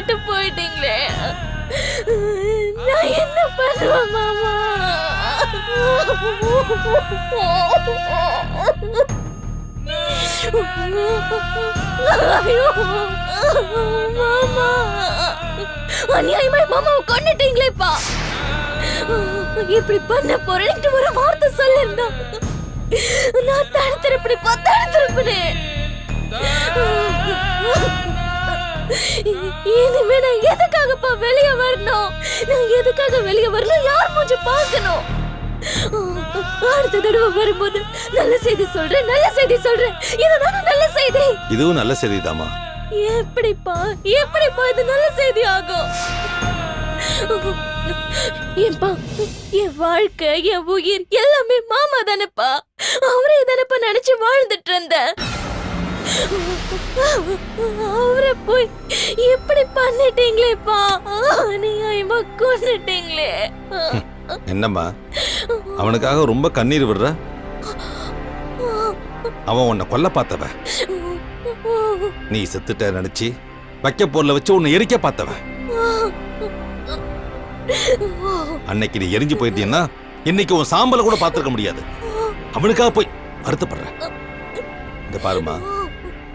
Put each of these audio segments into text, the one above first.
விட்டு போயிட்டீங்களே. நான் என்ன பண்ணுவேன் மாமா? ஐயோ மாமா. அநியாயமாய் மாமாவை கொண்டுட்டீங்களேப்பா இப்படி பண்ண போறேன்ட்டு ஒரு வார்த்தை சொல்லிருந்தா. நான் தடுத்திருப்பேன் தடுத்திருப்பேனே. இனிமே நான் எதுக்காகப்பா வெளியே வரணும்? நான் எதுக்காக வெளியே வரணும்? யார் மூஞ்சி பார்க்கணும்? அடுத்த தடவை வரும்போது நல்ல செய்தி சொல்றேன் நல்ல செய்தி சொல்றேன். இதுதானே நல்ல செய்தி. இதுவும் நல்ல செய்திதாம்மா. எப்படிப்பா எப்படிப்பா இது நல்ல செய்தி ஆகும்? ஏன்பா என் வாழ்க்கை என் உயிர் எல்லாமே மாமா தானேப்பா. அவரே தானேப்பா நினைச்சு வாழ்ந்துட்டு இருந்தேன். அவரை போய் எப்படி பண்ணிட்டீங்களேப்பா அநியாயமா கொண்டுட்டீங்களே என்னம்மா? அவனுக்காக ரொம்ப கண்ணீர் விடுற? அவன் உன்னை கொல்ல பார்த்தவ. நீ செத்துட்ட நினைச்சு வைக்க பொருளை வச்சு உன்னை எரிக்க பார்த்தவ. அன்னைக்கு நீ எரிஞ்சு போயிட்டீங்கன்னா இன்னைக்கு உன் சாம்பலை கூட பார்த்துருக்க முடியாது. அவனுக்காக போய் வருத்தப்படுற. இந்த பாருமா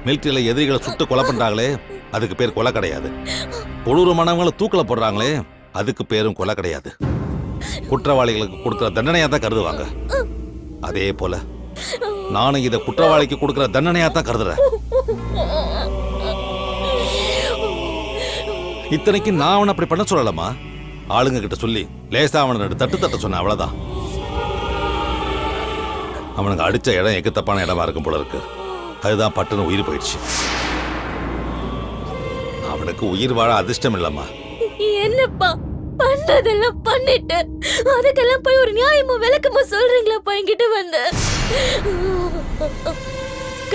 மிலிட்டரியில் எதிரிகளை சுட்டு கொலை பண்றாங்களே அதுக்கு பேர் கொலை கிடையாது. கொடூரமானவங்களை தூக்கல போடுறாங்களே அதுக்கு பேரும் கொலை கிடையாது. குற்றவாளிகளுக்கு கொடுக்குற தண்டனையாக தான் கருதுவாங்க. அதே போல நானும் இதை குற்றவாளிக்கு கொடுக்குற தண்டனையாக தான் கருதுறேன். இத்தனைக்கு நான் அவனை அப்படி பண்ண சொல்லலாமா ஆளுங்க கிட்ட சொல்லி லேசா அவனை ரெண்டு தட்டு தட்ட சொன்னேன் அவ்வளவுதான். அவனுக்கு அடிச்ச இடம் எக்கு தப்பான இடமா இருக்கும் போல இருக்கு. அதுதான் பட்டுன்னு உயிர் போயிடுச்சு. அவனுக்கு உயிர் வாழ அதிர்ஷ்டம் இல்லம்மா. என்னப்பா பண்றதெல்லாம் பண்ணிட்டு அதுக்கெல்லாம் போய் ஒரு நியாயமா விளக்கமா சொல்றீங்களாப்பா என்கிட்ட வந்து.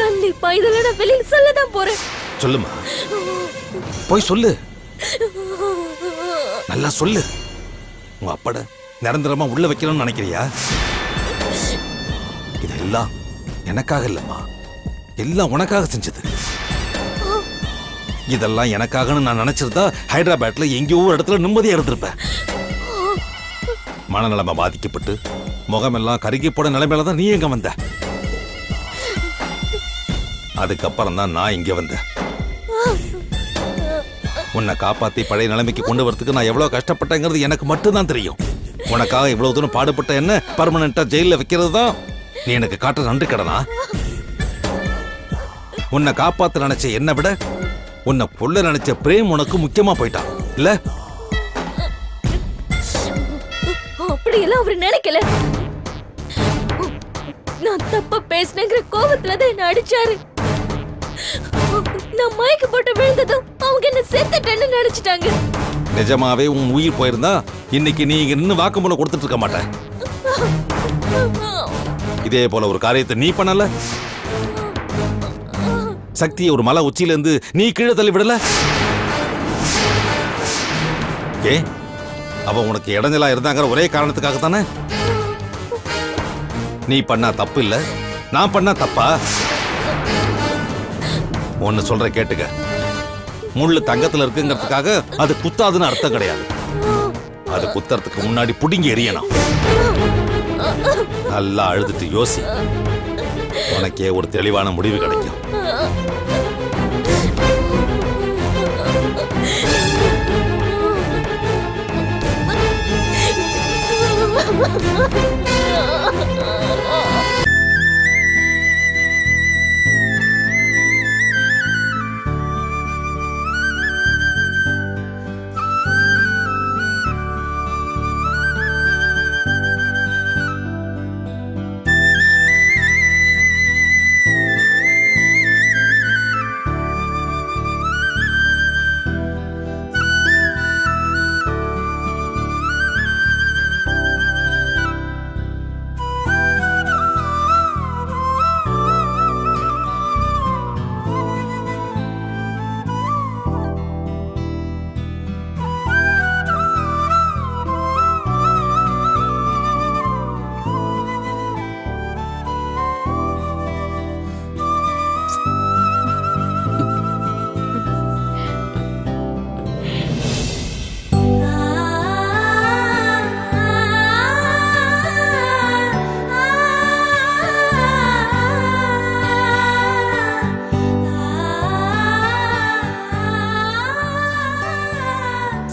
கண்டிப்பா இதெல்லாம் நான் வெளியில சொல்லதான் போறேன். சொல்லுமா. போய் சொல்லு. நல்லா சொல்லு. உங்க அப்பட நிரந்தரமா உள்ள வைக்கணும்னு நினைக்கிறியா? இதெல்லாம் எனக்காக இல்லம்மா. எல்லாம் உனக்காக செஞ்சது. இதெல்லாம் எனக்காகன்னு நான் நினைச்சிருந்தா ஹைதராபாத்ல எங்கேயோ ஒரு இடத்துல நிம்மதியா இருந்திருப்பேன் மனநலமை பாதிக்கப்பட்டு முகமெல்லாம் கருகி போட நிலைமையில தான் நீ எங்க வந்த? அதுக்கப்புறம் தான் நான் இங்க வந்தேன் உன்னை காப்பாத்தி பழைய நிலைமைக்கு கொண்டு வரதுக்கு நான் எவ்வளவு கஷ்டப்பட்டேங்கிறது எனக்கு மட்டும்தான் தெரியும். உனக்காக இவ்வளவு தூரம் பாடுபட்ட என்ன? பர்மனண்டா ஜெயில வைக்கிறது தான் நீ எனக்கு காட்டுற நன்றி கடனா? உன்னை காப்பாத்த நினைச்ச என்னை விட உன்னை கொல்ல நினைச்ச பிரேம் உனக்கு முக்கியமா போயிட்டான். இல்ல? அப்படியெல்லாம் அவர் நினைக்கல. நான் தப்பா பேசினேங்கிற கோவத்துல தான் என்ன அடிச்சாரு. நான் மயக்க போட்டு விழுந்ததும் அவங்க என்ன செத்துட்டேன்னு நினைச்சிட்டாங்க. நிஜமாவே உன் உயிர் போயிருந்தா இன்னைக்கு நீ இங்க நின்னு வாக்குமூலம் கொடுத்துட்டு இருக்க மாட்ட. இதே போல ஒரு காரியத்தை நீ பண்ணல. சக்தியை ஒரு மலை உச்சியிலேருந்து நீ கீழே தள்ளி விடல? ஏ அவ உனக்கு இடைஞ்சலா இருந்தாங்கிற ஒரே காரணத்துக்காக தானே நீ பண்ணா தப்பு இல்ல நான் பண்ணா தப்பா? ஒன்னு சொல்ற கேட்டுக்க. முள்ளு தங்கத்துல இருக்குங்கிறதுக்காக அது குத்தாதுன்னு அர்த்தம் கிடையாது. அது குத்துறதுக்கு முன்னாடி புடுங்கி எரியணும் நல்லா அழுதுட்டு யோசி. உனக்கே ஒரு தெளிவான முடிவு கிடைக்கும். うわっ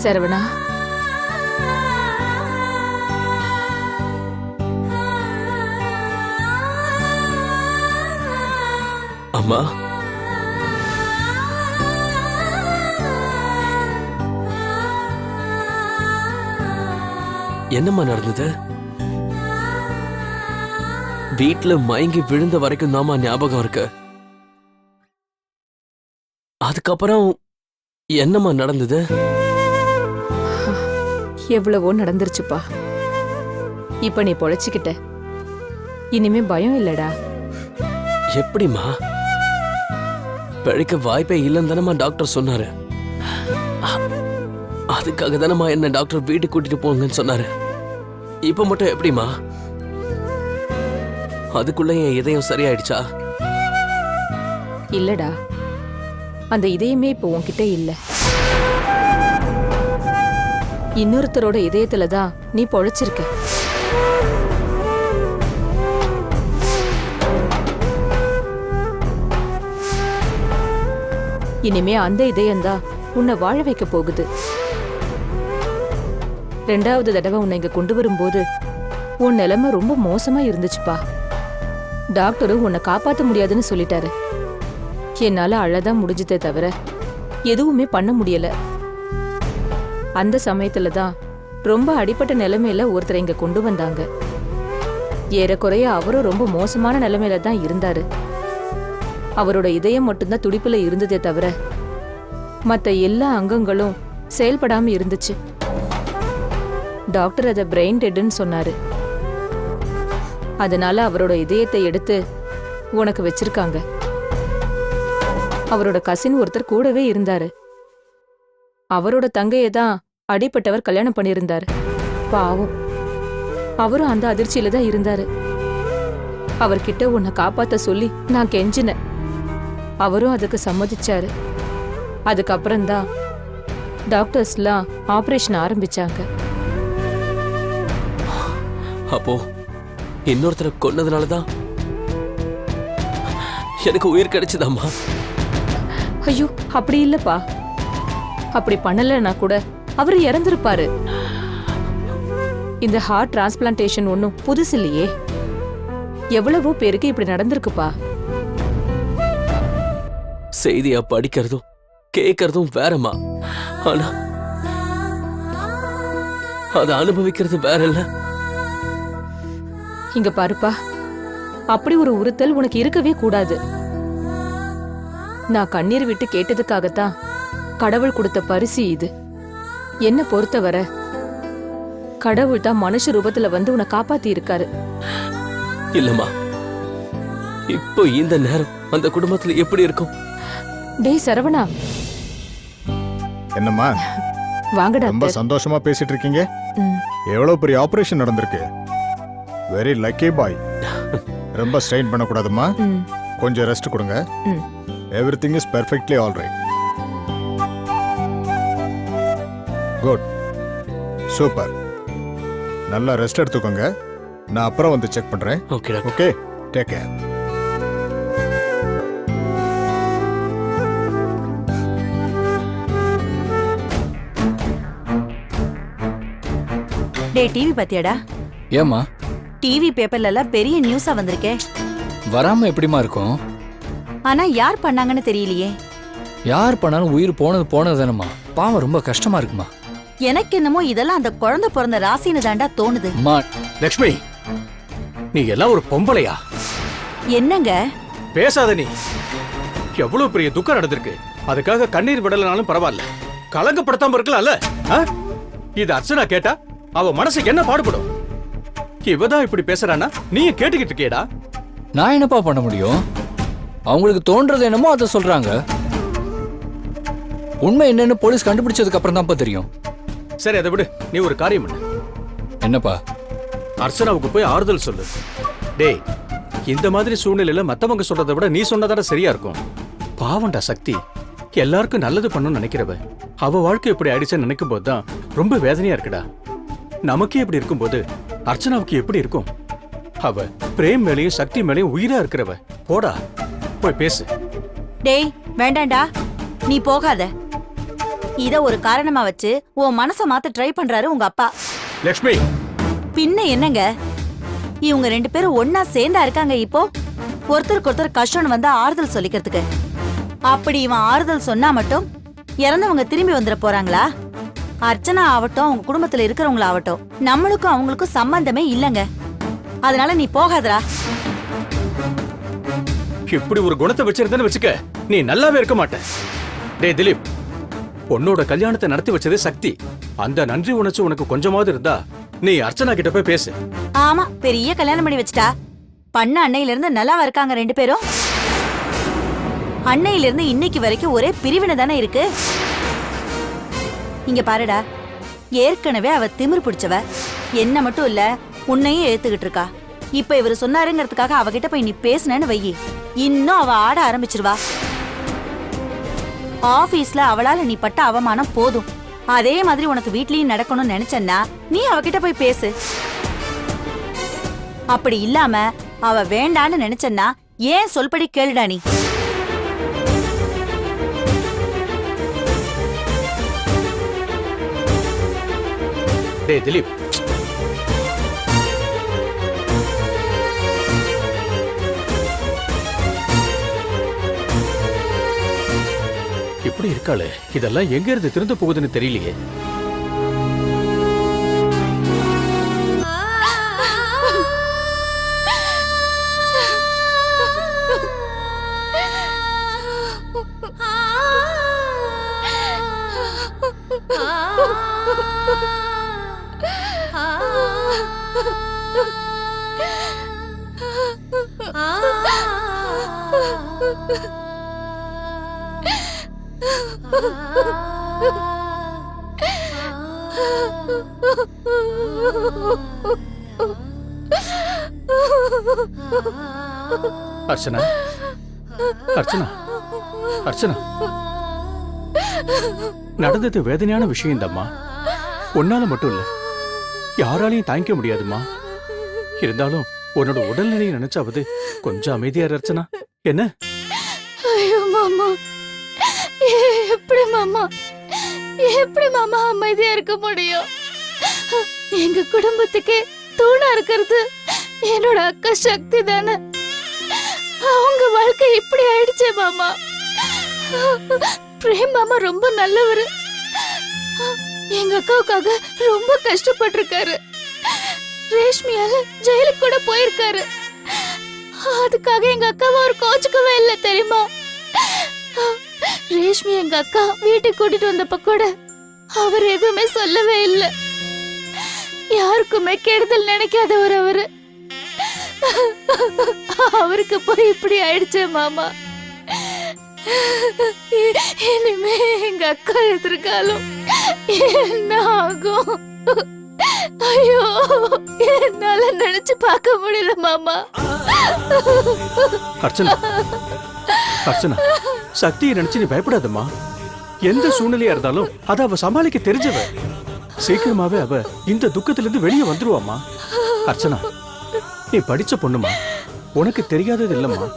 சரவணா. அம்மா. என்னம்மா நடந்தது? வீட்டுல மயங்கி விழுந்த வரைக்கும் தாம்மா ஞாபகம் இருக்கு. அதுக்கப்புறம் என்னம்மா நடந்தது? எவ்வளவோ நடந்துருச்சுப்பா. இப்ப நீ பொழைச்சிக்கிட்ட. இனிமே பயம் இல்லடா. எப்படிம்மா? பிழைக்க வாய்ப்பே இல்லைன்னு தானம்மா டாக்டர் சொன்னாரு. அதுக்காக தானம்மா என்ன டாக்டர் வீட்டுக்கு கூட்டிட்டு போங்கன்னு சொன்னாரு. இப்ப மட்டும் எப்படிம்மா? அதுக்குள்ள என் இதயம் சரியாயிடுச்சா? இல்லடா. அந்த இதயமே இப்போ உன்கிட்ட இல்ல. இன்னொருத்தரோட இதயத்துல தான் நீ பொழைச்சிருக்க. இனிமே அந்த இதயம்தான் உன்னை வாழ வைக்க போகுது. ரெண்டாவது தடவை உன்னை இங்க கொண்டு வரும்போது உன் நிலைமை ரொம்ப மோசமா இருந்துச்சுப்பா. டாக்டரும் உன்னை காப்பாத்த முடியாதுன்னு சொல்லிட்டாரு. என்னால அழதான் முடிஞ்சதே தவிர எதுவுமே பண்ண முடியலை. அந்த சமயத்துல தான் ரொம்ப அடிப்பட்ட நிலைமையில ஒருத்தரை இங்க கொண்டு வந்தாங்க. ஏறக்குறைய அவரும் ரொம்ப மோசமான நிலைமையில தான் இருந்தாரு. அவரோட இதயம் மட்டும்தான் துடிப்புல இருந்ததே தவிர மற்ற எல்லா அங்கங்களும் செயல்படாம இருந்துச்சு. டாக்டர் அதை பிரெயின் டெட்னு சொன்னாரு. அதனால அவரோட இதயத்தை எடுத்து உனக்கு வச்சிருக்காங்க. அவரோட கசின் ஒருத்தர் கூடவே இருந்தாரு. அவரோட தங்கையை தான் அடிப்பட்டவர் கல்யாணம் பண்ணியிருந்தாரு. பாவம். அவரும் அந்த அதிர்ச்சியில தான் இருந்தாரு. அவர்கிட்ட உன்னை காப்பாத்த சொல்லி நான் கெஞ்சினேன். அவரும் அதுக்கு சம்மதிச்சாரு. அதுக்கப்புறம்தான் டாக்டர்ஸ்லாம் ஆபரேஷன் ஆரம்பிச்சாங்க. அப்போ இன்னொருத்தரை கொன்னதுனால தான் எனக்கு உயிர் கிடைச்சதாம்மா? ஐயோ அப்படி இல்லப்பா. அப்படி பண்ணலன்னா கூட அவர் இறந்திருப்பாரு. இந்த ஹார்ட் டிரான்ஸ்பிளான்டேஷன் ஒன்றும் புதுசு இல்லையே. எவ்வளவோ பேருக்கு இப்படி நடந்திருக்குப்பா. செய்தியா படிக்கிறதும் கேட்கறதும் வேறம்மா. ஆனா அதை அனுபவிக்கிறது வேற இல்ல இங்க பாருப்பா அப்படி ஒரு உறுத்தல் உனக்கு இருக்கவே கூடாது. நான் கண்ணீர் விட்டு கேட்டதுக்காகத்தான் கடவுள் கொடுத்த பரிசு இது. என்ன பொறுத்தவரை கடவுள் தான் மனுஷ ரூபத்துல வந்து உன்னை காப்பாத்தி இருக்காரு இல்லம்மா. இப்போ இந்த நேரம் அந்த குடும்பத்துல எப்படி இருக்கும்? டேய் சரவணா. என்னம்மா? வாங்க ரொம்ப டாக்டர். சந்தோஷமா பேசிட்டு இருக்கீங்க ம், எவ்வளவு பெரிய ஆபரேஷன் நடந்திருக்கு? வெரி லக்கி பாய் ரொம்ப ஸ்ட்ரெயின் பண்ணக்கூடாதும்மா. ம், கொஞ்சம் ரெஸ்ட் கொடுங்க. ம். Everything is perfectly all good. Super. நல்லா ரெஸ்ட் எடுத்துக்கோங்க. நான் அப்புறம் வந்து செக் பண்றேன். Okay doctor okay take care டேய் டிவி பாத்தியாடா? ஏம்மா? டிவி பேப்பர்ல எல்லாம் பெரிய நியூஸா வந்திருக்கே. வராம எப்படிம்மா இருக்கும்? ஆனா யார் பண்ணாங்கன்னு தெரியலையே. யார் பண்ணாலும் உயிர் போனது போனது தானம்மா பாவம் ரொம்ப கஷ்டமா இருக்குமா? எனக்கு என்னமோ இதெல்லாம் அந்த குழந்தை பிறந்த ராசின்னு தாண்டா தோணுது. அம்மா லக்ஷ்மி நீ எல்லாம் ஒரு பொம்பளையா? என்னங்க? பேசாத நீ. எவ்வளவு பெரிய துக்கம் நடந்திருக்கு. அதுக்காக கண்ணீர் விடலனாலும் பரவாயில்ல. கலங்கப்படுத்தாம இருக்கலாம்ல ஆ? இது அர்ச்சனா கேட்டா அவ மனசுக்கு என்ன பாடுபடும்? இவதான் இப்படி பேசுறானா நீயும் கேட்டுக்கிட்டு இருக்கியடா. நான் என்னப்பா பண்ண முடியும்? அவங்களுக்கு தோன்றது என்னமோ அதை சொல்றாங்க. உண்மை என்னன்னு போலீஸ் கண்டுபிடிச்சதுக்கு அப்புறம் தான்ப்பா தெரியும். சரி அதை விடு. நீ ஒரு காரியம் பண்ணு. என்னப்பா? அர்ச்சனாவுக்கு போய் ஆறுதல் சொல்லு. டேய் இந்த மாதிரி சூழ்நிலையில மத்தவங்க சொல்றதை விட நீ சொன்னதான சரியா இருக்கும். பாவண்டா சக்தி. எல்லாருக்கும் நல்லது பண்ணணும்னு நினைக்கிறவ அவ வாழ்க்கை இப்படி ஆயிடுச்சுன்னு நினைக்கும் போதுதான் ரொம்ப வேதனையா இருக்குடா. நமக்கே இப்படி இருக்கும்போது அர்ச்சனாவுக்கு எப்படி இருக்கும்? அவ பிரேம் மேலேயும் சக்தி மேலேயும் உயிரா இருக்கிறவ. போடா போய் பேசு. டேய் வேண்டாம்டா. நீ போகாத. இத ஒரு காரணமா வச்சு உன் மனச மாத்த ட்ரை பண்றாரு உங்க அப்பா. லக்ஷ்மி! பின்ன என்னங்க? இவங்க ரெண்டு பேரும் ஒன்னா சேர்ந்தா இருக்காங்க இப்போ? ஒருத்தருக்கு ஒருத்தர் கஷ்டம்னு வந்தா ஆறுதல் சொல்லிக்கிறதுக்கு. அப்படி இவன் ஆறுதல் சொன்னா மட்டும் இறந்தவங்க திரும்பி வந்துட போறாங்களா? அர்ச்சனா ஆகட்டும் அவங்க குடும்பத்துல இருக்கிறவங்களாகட்டும் நம்மளுக்கும் அவங்களுக்கும் சம்பந்தமே இல்லங்க. அதனால நீ போகாதடா. இப்படி ஒரு குணத்தை வச்சிருந்தேன்னு வச்சுக்க நீ நல்லாவே இருக்க மாட்ட. டேய் திலீப் பொண்ணோட கல்யாணத்தை நடத்தி வச்சதே சக்தி. அந்த நன்றி உணர்ச்சி உனக்கு கொஞ்சமாவது இருந்தா நீ அர்ச்சனா கிட்ட போய் பேசு. ஆமா பெரிய கல்யாணம் பண்ணி வச்சுட்டா. பண்ண அன்னையில இருந்து நல்லாவா இருக்காங்க ரெண்டு பேரும்? அன்னையில இருந்து இன்னைக்கு வரைக்கும் ஒரே பிரிவினை தானே இருக்கு? இங்க பாருடா ஏற்கனவே அவ திமிரு பிடிச்சவ. என்ன மட்டும் இல்ல உன்னையும் ஏத்துக்கிட்டு இருக்கா. இப்ப இவர் சொன்னாருங்கிறதுக்காக அவகிட்ட போய் நீ பேசுனேன்னு வையி. இன்னும் அவ ஆட ஆரம்பிச்சிருவா. ஆபீஸ்ல அவளால நீ பட்ட அவமானம் போதும். அதே மாதிரி உனக்கு வீட்லயும் நடக்கணும்னு நினைச்சன்னா நீ அவகிட்ட போய் பேசு. அப்படி இல்லாம அவ வேண்டான்னு நினைச்சன்னா ஏன் சொல்படி கேளுடா நீ? டேய் திலீப். இப்படி இருக்காளே? இதெல்லாம் எங்க இருந்து திறந்து போகுதுன்னு தெரியலையே. அர்ச்சனா அர்ச்சனா அர்ச்சனா. நடந்தது வேதனையான விஷயம் தம்மா உன்னால மட்டும் இல்ல யாராலையும் தாங்கிக்க முடியாதும்மா. இருந்தாலும் உன்னோட உடல்நிலையை நினைச்சாவது கொஞ்சம் அமைதியா அர்ச்சனா. என்ன? ஐயோ மாமா. எப்படி மாமா? எப்படி மாமா அமைதியா இருக்க முடியும்? எங்க குடும்பத்துக்கே தூணா இருக்கிறது என்னோட அக்கா சக்தி தானே? அவங்க வாழ்க்கை இப்படி ஆயிடுச்சே மாமா. பிரேம் மாமா ரொம்ப நல்லவர். எங்க அக்காவுக்காக ரொம்ப கஷ்டப்பட்டிருக்காரு. ரேஷ்மியால ஜெயிலுக்கு கூட போயிருக்காரு. அதுக்காக எங்க அக்காவை அவர் கோச்சுக்கவே இல்லை தெரியுமா? ரேஷ்மி எங்க அக்கா வீட்டுக்கு கூட்டிட்டு வந்தப்ப கூட அவர் எதுவுமே சொல்லவே இல்லை. யாருக்குமே கெடுதல் நினைக்காதவர் அவரு. அவருக்கு போய் இப்படி ஆயிடுச்சே மாமா. இனிமே எங்க அக்கா எதிர்காலம் என்ன ஆகும் ஐயோ என்னால நினைச்சு பார்க்க முடியல மாமா. அர்ச்சனா அர்ச்சனா சக்தியை நினைச்சு நீ பயப்படாதம்மா. எந்த சூழ்நிலையா இருந்தாலும் அத அவ சமாளிக்க தெரிஞ்சவ. சீக்கிரமாவே அவ இந்த துக்கத்துல இருந்து வெளியே வந்துருவாமா அர்ச்சனா நீ படிச்ச பொண்ணுமா? உனக்கு தெரியாதது இல்லம்மா.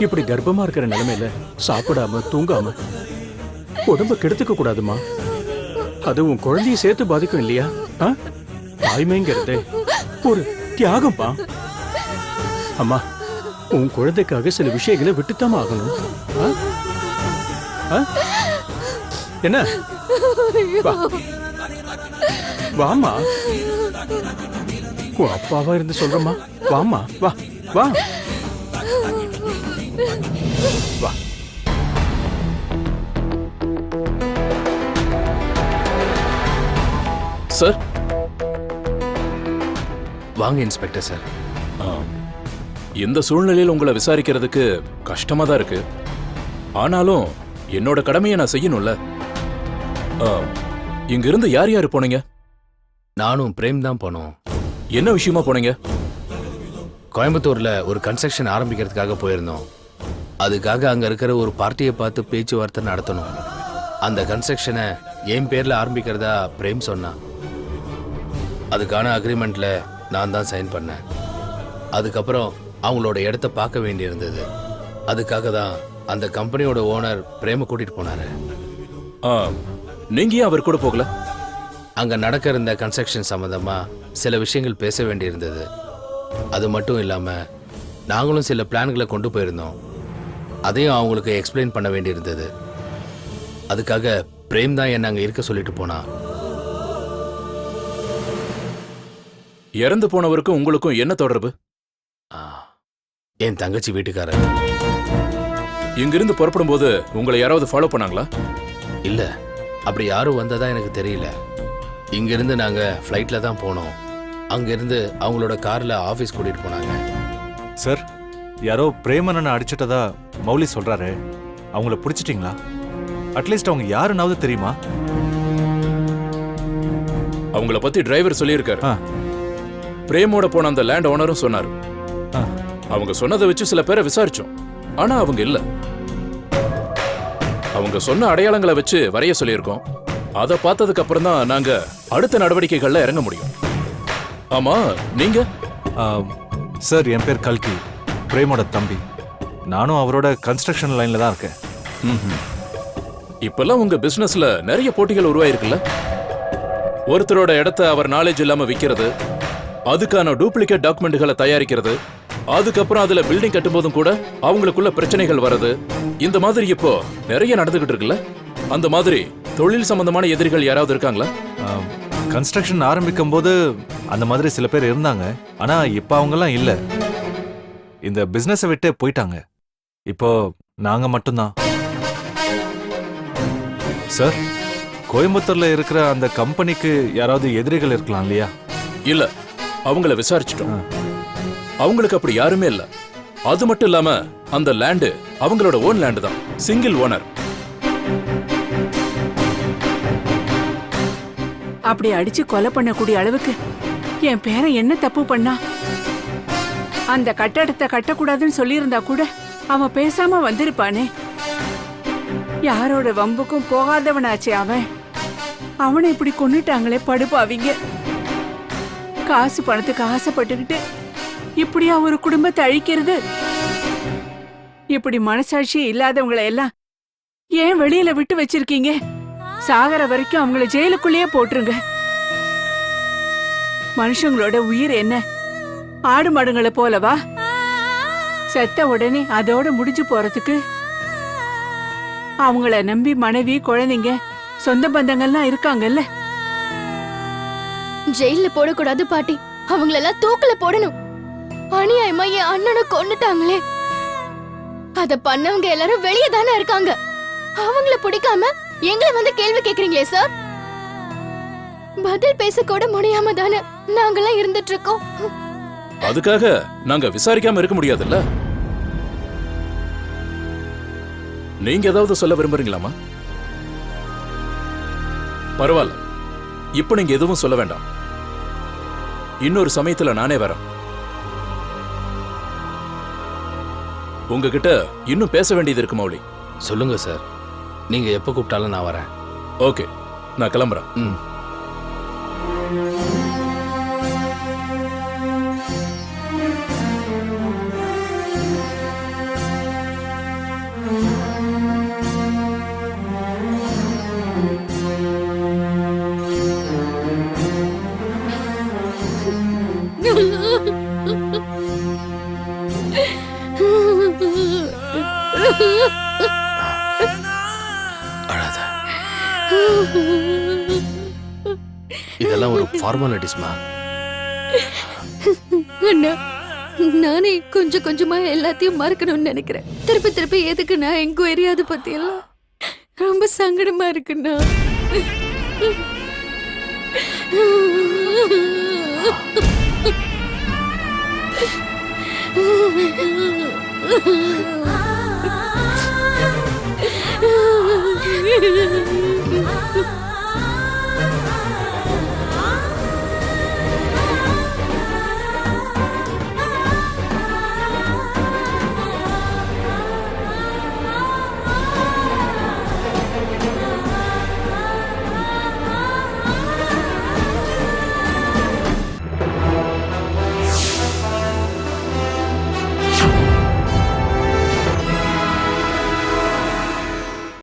இப்படி கர்ப்பமா இருக்கிற நிலைமையில சாப்பிடாம தூங்காம உடம்ப கெடுத்துக்க கூடாதுமா அது உன் குழந்தைய சேர்த்து பாதிக்கும் இல்லையா? ஆ? தாய்மைங்கிறது ஒரு தியாகம்ப்பா. அம்மா உன் குழந்தைக்காக சில விஷயங்களை விட்டுத்தான் ஆகணும். ஆ? ஆ? என்ன? வாமா உன் அப்பாவா இருந்து சொல்றமா வாமா வா வா. வா. சார். வாங்க இன்ஸ்பெக்டர் சார். இந்த சூழ்நிலையில் உங்களை விசாரிக்கிறதுக்கு கஷ்டமா தான் இருக்கு. ஆனாலும் என்னோட கடமையை நான் செய்யணும்ல. ஆ, இங்கிருந்து யார் யார் போனீங்க? நானும் பிரேம் தான் போனோம். என்ன விஷயமா போனீங்க? கோயம்புத்தூர்ல ஒரு கன்ஸ்ட்ரக்ஷன் ஆரம்பிக்கிறதுக்காக போயிருந்தோம். அதுக்காக அங்க இருக்கிற ஒரு பார்ட்டியை பார்த்து பேச்சுவார்த்தை நடத்தணும். அந்த கன்ஸ்ட்ரக்ஷனை என் பேர்ல ஆரம்பிக்கிறதா பிரேம் சொன்னான் அதுக்கான அக்ரிமெண்ட்ல நான் தான் சைன் பண்ணேன். அதுக்கப்புறம் அவங்களோட இடத்த பார்க்க வேண்டியிருந்தது. அதுக்காக தான் அந்த கம்பெனியோட ஓனர் பிரேம கூட்டிட்டு போனாரு. ஆ, நீங்க ஏன் அவர் கூட போகல? அங்க நடக்கிற இந்த கன்ஸ்ட்ரக்ஷன் சம்பந்தமா சில விஷயங்கள் பேச வேண்டியிருந்தது. அது மட்டும் இல்லாம நாங்களும் சில பிளான்களை கொண்டு போயிருந்தோம். அதையும் அவங்களுக்கு எக்ஸ்பிளைன் பண்ண வேண்டியிருந்தது. அதுக்காக பிரேம் தான் என்ன அங்க இருக்க சொல்லிட்டு போனா. இறந்து போனவருக்கும் உங்களுக்கும் என்ன தொடர்பு? ஆ, என் தங்கச்சி வீட்டுக்காரர். இங்கிருந்து புறப்படும் போது உங்களை யாராவது ஃபாலோ பண்ணாங்களா? இல்ல அப்படி யாரும் வந்ததா எனக்கு தெரியல. இங்கிருந்து நாங்க ஃப்ளைட்ல தான் போனோம். அங்கிருந்து அவங்களோட கார்ல ஆபீஸ் கூட்டிட்டு போனாங்க. சார் யாரோ பிரேமனனை அடிச்சிட்டதா மௌலி சொல்றாரு. அவங்கள பிடிச்சிட்டிங்களா? அட்லீஸ்ட் அவங்க யாருன்னாவது தெரியுமா? அவங்கள பத்தி டிரைவர் சொல்லியிருக்காரு. ஆ. பிரேமோட போன அந்த லேண்ட் ஓனரும் சொன்னாரு. ஆ. அவங்க சொன்னதை வச்சு சில பேரை விசாரிச்சோம். ஆனா அவங்க இல்ல. அவங்க சொன்ன அடையாளங்களை வச்சு வரைய சொல்லியிருக்கோம். அதை பார்த்ததுக்கு அப்புறம் தான் நாங்க அடுத்த நடவடிக்கைகள்ல இறங்க முடியும். ஆமா நீங்க? சார் என் பேர் கல்கி பிரேமோட தம்பி. நானும் அவரோட கன்ஸ்ட்ரக்ஷன் லைன்ல தான் இருக்கேன். இப்பெல்லாம் உங்க பிசினஸ்ல நிறைய போட்டிகள் உருவாயிருக்குல்ல? ஒருத்தரோட இடத்த அவர் நாலேஜ் இல்லாம விக்கிறது அதுக்கான டூப்ளிகேட் டாக்குமெண்ட்களை தயாரிக்கிறது அதுக்கப்புறம் அதுல பில்டிங் கட்டும்போதும் கூட அவங்களுக்குள்ள பிரச்சனைகள் வருது இந்த மாதிரி இப்போ நிறைய நடந்துகிட்டு இருக்குல்ல? அந்த மாதிரி தொழில் சம்பந்தமான எதிரிகள் யாராவது இருக்காங்களா? கன்ஸ்ட்ரக்ஷன் ஆரம்பிக்கும் போது அந்த மாதிரி சில பேர் இருந்தாங்க. ஆனா இப்போ அவங்கெல்லாம் இல்ல. இந்த பிசினஸை விட்டு போயிட்டாங்க. இப்போ நாங்க மட்டும்தான். சார் கோயம்புத்தூர்ல இருக்கிற அந்த கம்பெனிக்கு யாராவது எதிரிகள் இருக்கலாம் இல்லையா? இல்ல அவங்கள விசாரிச்சிட்டோம். அவங்களுக்கு அப்படி யாருமே இல்ல. அது மட்டும் இல்லாம அந்த லேண்டு அவங்களோட ஓன் லேண்டு தான். சிங்கிள் ஓனர் அப்படி அடிச்சு கொலை பண்ணக்கூடிய அளவுக்கு என் பேரன் என்ன தப்பு பண்ணா? அந்த கட்டடத்தை கட்டக்கூடாதுன்னு சொல்லியிருந்தா கூட அவன் பேசாம வந்திருப்பானே. யாரோட வம்புக்கும் போகாதவனாச்சே அவன். அவனை இப்படி கொண்டுட்டாங்களே படுப்பாவிங்க காசு பணத்துக்கு ஆசைப்பட்டுக்கிட்டு இப்படியா ஒரு குடும்பத்தை அழிக்கிறது? இப்படி மனசாட்சி இல்லாதவங்களை எல்லாம் ஏன் வெளியில விட்டு வச்சிருக்கீங்க? சாகர வரைக்கும் அவங்கள ஜெயிலுக்குள்ளேயே போட்டுருங்க. மனுஷங்களோட உயிர் என்ன? ஆடு மாடுங்களை போலவா? செத்த உடனே அதோட முடிஞ்சு போறதுக்கு? அவங்கள நம்பி மனைவி குழந்தைங்க சொந்த பந்தங்கள்லாம் இருக்காங்கல்ல? ஜெயில போடக்கூடாது பாட்டி. அவங்களெல்லாம் தூக்குல போடணும். அநியாயமா என் அண்ணனை கொன்னுட்டாங்களே. அத பண்ணவங்க எல்லாரும் வெளியே தானே இருக்காங்க. அவங்கள பிடிக்காம எங்களை வந்து கேள்வி கேக்குறீங்களே சார் பதில் பேச கூட முடியாம தானே நாங்கெல்லாம் இருந்துட்டு இருக்கோம் அதுக்காக நாங்க விசாரிக்காம இருக்க முடியாதுல்ல? நீங்க ஏதாவது சொல்ல விரும்புறீங்களாமா பரவாயில்ல இப்ப நீங்க எதுவும் சொல்ல வேண்டாம். இன்னொரு சமயத்துல நானே வரேன். உங்ககிட்ட இன்னும் பேச வேண்டியது இருக்கு மௌலி. சொல்லுங்க சார் நீங்க எப்போ கூப்பிட்டாலும் நான் வரேன். ஓகே நான் கிளம்புறேன். ம். ஃபார்மாலிட்டிஸ்மா அண்ணா நானே கொஞ்சம் கொஞ்சமா எல்லாத்தையும் மறக்கணும்னு நினைக்கிறேன். திருப்பி திருப்பி எதுக்கு நான் என்கொயரி அதை பத்தி எல்லாம்? ரொம்ப சங்கடமா இருக்குண்ணா.